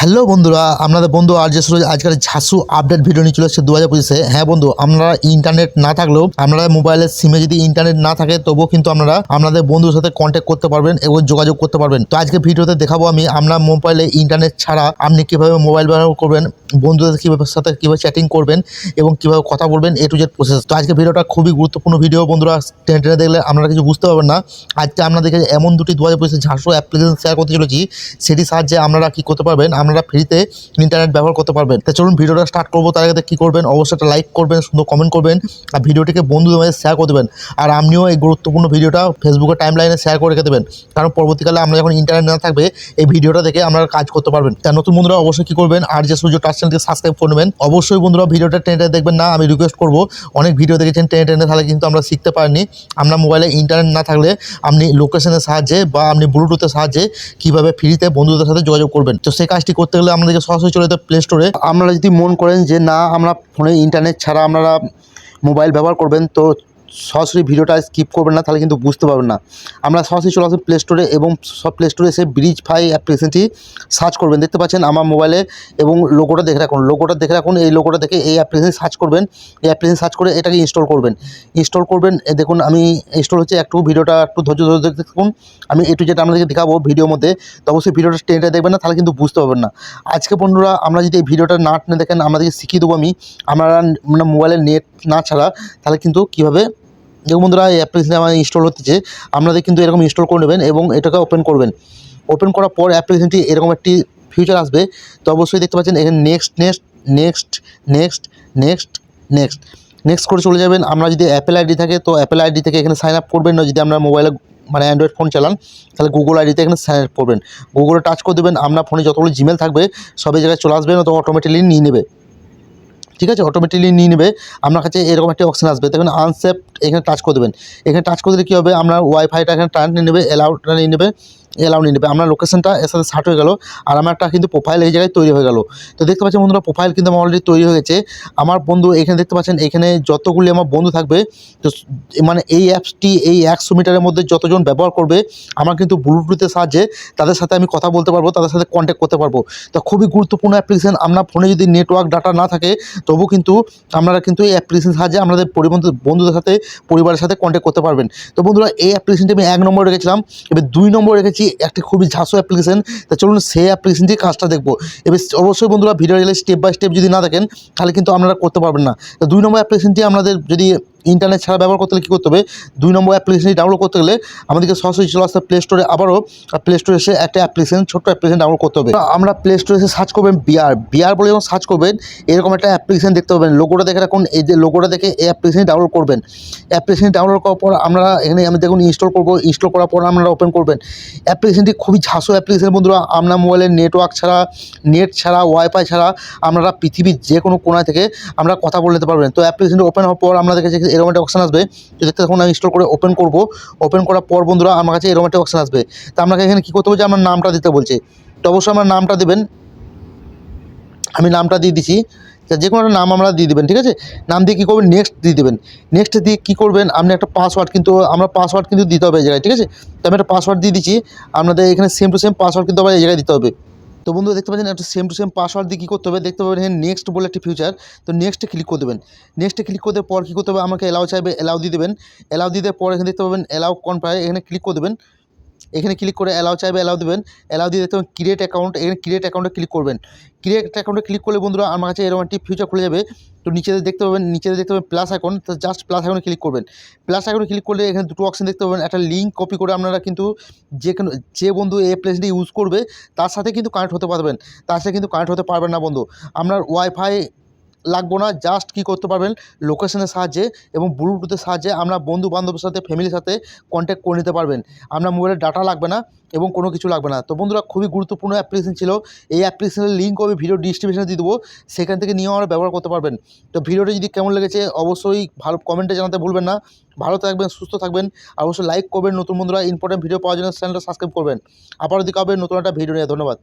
Hello বন্ধুরা, আপনাদের বন্ধু আর যে সুরজ আজকাল ঝাসু আপডেট ভিডিও নিয়ে চলে এসেছে দু হাজার পঁচিশে। হ্যাঁ বন্ধু, আপনারা ইন্টারনেট না থাকলেও, আপনারা মোবাইলের সিমে যদি ইন্টারনেট না থাকে, তবুও কিন্তু আপনারা আপনাদের বন্ধুর সাথে কন্ট্যাক্ট করতে পারবেন এবং যোগাযোগ করতে পারবেন। তো আজকে ভিডিওতে দেখাবো আমি আপনার মোবাইলে ইন্টারনেট ছাড়া আপনি কীভাবে মোবাইল ব্যবহার করবেন, বন্ধুদের কীভাবে সাথে কীভাবে চ্যাটিং করবেন এবং কীভাবে কথা বলবেন, এ টু জেড প্রসেস তো আজকে ভিডিওটা খুবই গুরুত্বপূর্ণ ভিডিও বন্ধুরা, টেনে টেনে দেখলে আপনারা কিছু বুঝতে পারবেন না। আজকে আপনাদেরকে এমন দুটি দু হাজার পঁচিশে ঝাঁসু অ্যাপ্লিকেশন শেয়ার করতে চলেছি, সেটির সাহায্যে আপনারা কী করতে পারবেন আপনারা ফ্রিতে ইন্টারনেট ব্যবহার করতে পারবেন। তো চলুন ভিডিওটা স্টার্ট করব, তার আগে কী করবেন, অবশ্যই একটা লাইক করবেন, সুন্দর কমেন্ট করবেন, আর ভিডিওটিকে বন্ধুদের মাঝে শেয়ার করে দেবেন। আর আপনিও এই গুরুত্বপূর্ণ ভিডিওটা ফেসবুকের টাইম লাইনে শেয়ার করে রেখে দেবেন। কারণ পরবর্তীকালে আমরা যখন ইন্টারনেট না থাকবে, এই ভিডিওটা দেখে আপনারা কাজ করতে পারবেন। তা নতুন বন্ধুরা অবশ্যই কী করবেন, আর যে সূর্য টাচ চ্যানেলকে সাবস্ক্রাইব করে নেবেন। অবশ্যই বন্ধুরা ভিডিওটা টেনে দেখবেন না, আমি রিকোয়েস্ট করব, অনেক ভিডিও দেখেছেন টেনে টেনে, তাহলে কিন্তু আমরা শিখতে পারিনি। আমরা মোবাইলে ইন্টারনেট না থাকলে আপনি লোকেশনের সাহায্যে বা আপনি ব্লুটুথের সাহায্যে কীভাবে ফ্রিতে বন্ধুদের সাথে যোগাযোগ করবেন। তো সেই কাজটি করতে গেলে আমাদেরকে সরাসরি চলে যেতে প্লে স্টোরে আপনারা যদি মন করেন যে না, আমরা ফোনে ইন্টারনেট ছাড়া আপনারা মোবাইল ব্যবহার করবেন, তো সরাসরি ভিডিওটা স্কিপ করবেন না, তাহলে কিন্তু বুঝতে পারবেন না। আমরা সরাসরি চলে আসবেন প্লে স্টোরে এবং সব প্লে স্টোরে এসে ব্রিজ ফাই অ্যাপ্লিকেশনটি সার্চ করবেন। দেখতে পাচ্ছেন আমার মোবাইলে এবং লোগোটা দেখে রাখুন। লোগোটা দেখে রাখুন, এই লোগোটা দেখে এই অ্যাপ্লিকেশন সার্চ করবেন। এই অ্যাপ্লিকেশন সার্চ করে এটাকে ইনস্টল করবেন। ইনস্টল করবেন দেখুন আমি ইনস্টল হচ্ছে একটু ভিডিওটা একটু ধৈর্য ধরে দেখুন আমি একটু যেটা আপনাদেরকে দেখাবো ভিডিওর মধ্যে। তো অবশ্যই ভিডিওটা টেনে দেখবেন না, তাহলে কিন্তু বুঝতে পারবেন না। আজকে বন্ধুরা আমরা যদি এই ভিডিওটা না টেনে দেখেন আমাদেরকে শিখিয়ে দেবো আমি, আমরা মানে নেট না ছাড়া, তাহলে কিন্তু কীভাবে দেখুন বন্ধুরা, এই অ্যাপ্লিকেশন আমার ইনস্টল হচ্ছে। আপনাদের কিন্তু এরকম ইনস্টল করে নেবেন এবং এটাকে ওপেন করবেন। ওপেন করার পর অ্যাপ্লিকেশনটি এরকম একটি ফিউচার আসবে। তো অবশ্যই দেখতে পাচ্ছেন, এখানে next next next next next next next করে চলে যাবেন। আমরা যদি অ্যাপেল আইডি থাকে, তো অ্যাপেল আইডি থেকে এখানে সাইন আপ করবেন না। যদি আমরা মোবাইলে মানে অ্যান্ড্রয়েড ফোন চালান, তাহলে গুগল আইডিতে এখানে সাইন আপ করবেন। গুগলে টাচ করে দেবেন। আপনার ফোনে যতগুলো জিমেল থাকবে, সব জায়গায় চলে আসবেন তো অটোমেটিকলি নিয়ে নেবে। ঠিক আছে? অটোমেটিকলি নিয়ে নেবে। আপনার কাছে এরকম একটি অপশান আসবে। দেখুন আনসেপ্ট এখানে টাচ করে দেবেন। এখানে টাচ করে দিলে কী হবে? আপনার ওয়াইফাইটা এখানে টান নিয়ে নেবে অ্যালাউটা নিয়ে নেবে অ্যালাউ নিয়ে নেবে। আপনার লোকেশনটা এর সাথে শার্ট হয়ে গেল। আর আমার একটা কিন্তু প্রোফাইল এই জায়গায় তৈরি হয়ে গেল। তো দেখতে পাচ্ছেন বন্ধুরা প্রোফাইল কিন্তু আমার অলরেডি তৈরি হয়ে গেছে। আমার বন্ধু এখানে দেখতে পাচ্ছেন, এখানে যতগুলি আমার বন্ধু থাকবে, তো মানে এই অ্যাপসটি এই একশো মিটারের মধ্যে যতজন ব্যবহার করবে, আমার কিন্তু ব্লুটুথের সাহায্যে তাদের সাথে আমি কথা বলতে পারব, তাদের সাথে কন্ট্যাক্ট করতে পারব। তো খুবই গুরুত্বপূর্ণ অ্যাপ্লিকেশন আপনার ফোনে যদি নেটওয়ার্ক ডাটা না থাকে তবু কিন্তু আপনারা কিন্তু এই অ্যাপ্লিকেশন সাহায্যে আমাদের পরিবন্ধু, বন্ধুদের সাথে, পরিবারের সাথে কন্ট্যাক্ট করতে পারবেন। তো বন্ধুরা, এই অ্যাপ্লিকেশনটি আমি এক নম্বর রেখেছিলাম, এবার দুই নম্বর রেখেছি একটি খুবই ঝাঁসো অ্যাপ্লিকেশন তা চলুন সেই অ্যাপ্লিকেশনটির কাজটা দেখব। এবার অবশ্যই বন্ধুরা ভিডিও গেলে স্টেপ বাই স্টেপ যদি না দেখেন, তাহলে কিন্তু আপনারা করতে পারবেন না। তো দুই নম্বর অ্যাপ্লিকেশনটি আপনাদের যদি ইন্টারনেট ছাড়া ব্যবহার করতে হলে কী করতে হবে? দুই নম্বর অ্যাপ্লিকেশনটি ডাউনলোড করতে গেলে আমাদেরকে সরাসরি চলে আসতে প্লে স্টোরে আবারও প্লে স্টোরে এসে একটা অ্যাপ্লিকেশন ছোট্ট অ্যাপ্লিকেশন ডাউনলোড করতে হবে। আমরা প্লে স্টোরে এসে সার্চ করবেন বিআর বিআর বলে যখন সার্চ করবেন, এরকম একটা অ্যাপ্লিকেশন দেখতে পাবেন। লোগোটা দেখে রাখুন। এই যে লোগোটা দেখে এই অ্যাপ্লিকেশন ডাউনলোড করবেন। অ্যাপ্লিকেশন ডাউনলোড করার পর আমরা এখানে আমি দেখুন ইনস্টল করব। ইনস্টল করার পর আপনারা ওপেন করবেন। অ্যাপ্লিকেশনটি খুবই ঝাঁসো অ্যাপ্লিকেশন বন্ধুরা। আপনার মোবাইলের নেটওয়ার্ক ছাড়া নেট ছাড়া ওয়াইফাই ছাড়া আপনারা পৃথিবীর যে কোনো কোণা থেকে আমরা কথা বলতে পারবেন। তো অ্যাপ্লিকেশনটি ওপেন হওয়ার পর আপনাদের কাছে এরকম একটা অপশান আসবে। দেখতে তখন আমি ইনস্টল করে ওপেন করব। ওপেন করার পর বন্ধুরা, আমার কাছে এরকম একটা অপশান আসবে। তো আপনাকে এখানে কী করতে হবে যে, আমার নামটা দিতে বলছে। তো অবশ্যই আমার নামটা দেবেন। আমি নামটা দিয়ে দিচ্ছি যে কোনো একটা নাম আমরা দিয়ে দেবেন, ঠিক আছে? নাম দিয়ে কী করবেন? নেক্সট দিয়ে দেবেন। নেক্সট দিয়ে কী করবেন? আপনি একটা পাসওয়ার্ড কিন্তু, আমরা পাসওয়ার্ড কিন্তু দিতে হবে এই জায়গায়, ঠিক আছে? তো আমি একটা পাসওয়ার্ড দিয়ে দিচ্ছি। আপনাদের এখানে সেম টু সেম পাসওয়ার্ড কিন্তু আবার এই জায়গায় দিতে হবে। তো বন্ধু দেখতে পাচ্ছেন একটা সেম টু সেম পাসওয়ার্ড দিয়ে কী করতে হবে? দেখতে পাবেন হ্যাঁ নেক্সট বলে একটি ফিউচার তো নেক্সটে ক্লিক করে দেবেন। নেক্সটে ক্লিক করে পর কী করতে হবে? আমাকে অ্যালাউ চাইবে অ্যালাউ দিয়ে দেবেন। অ্যালাউ দিয়ে দেওয়ার পর এখানে দেখতে পাবেন অ্যালাউ কনফাই এখানে ক্লিক করে দেবেন। এখানে ক্লিক করে অ্যালাউ চাইবে অ্যালাউ দেবেন। অ্যালাউ দিয়ে দেখতে ক্রিয়েট অ্যাকাউন্ট এখানে ক্রিয়েট অ্যাকাউন্টে ক্লিক করবেন। ক্রিয়েট অ্যাকাউন্টে ক্লিক করলে বন্ধুরা আমার কাছে এরকম একটি ফিউচার খুলে যাবে। তো নিচে দেখতে পাবেন নিচে দেখতে পাবেন প্লাস আইকন তো জাস্ট প্লাস আইকনে ক্লিক করবেন। প্লাস আইকনে ক্লিক করলে এখানে দুটো অপশন দেখতে পাবেন। একটা লিঙ্ক কপি করে আপনারা কিন্তু যে কোনো যে বন্ধু এই প্লেসটি ইউজ করবে, তার সাথে কিন্তু কানেক্ট হতে পারবেন। তার সাথে কিন্তু কানেক্ট হতে পারবেন না বন্ধু। আপনার ওয়াইফাই লাগবো না জাস্ট কী করতে পারবেন লোকেশনের সাহায্যে এবং ব্লুটুথের সাহায্যে আমরা বন্ধু বান্ধবের সাথে ফ্যামিলির সাথে কন্ট্যাক্ট করে নিতে পারবেন। আপনার মোবাইলে ডাটা লাগবে না এবং কোনো কিছু লাগবে না। তো বন্ধুরা, খুবই গুরুত্বপূর্ণ অ্যাপ্লিকেশন ছিল। এই অ্যাপ্লিকেশনের লিঙ্ক আমি ভিডিও ডিসক্রিপশনে দিয়ে দেবো। সেখান থেকে নিয়েও আমরা ব্যবহার করতে পারবেন। তো ভিডিওটা যদি কেমন লেগেছে, অবশ্যই ভালো কমেন্টে জানাতে ভুলবেন না। ভালো থাকবেন, সুস্থ থাকবেন। অবশ্যই লাইক করবেন নতুন বন্ধুরা। ইম্পর্টেন্ট ভিডিও পাওয়ার জন্য চ্যানেলটা সাবস্ক্রাইব করবেন। আবারও দেখা হবে নতুন একটা ভিডিও নিয়ে। ধন্যবাদ।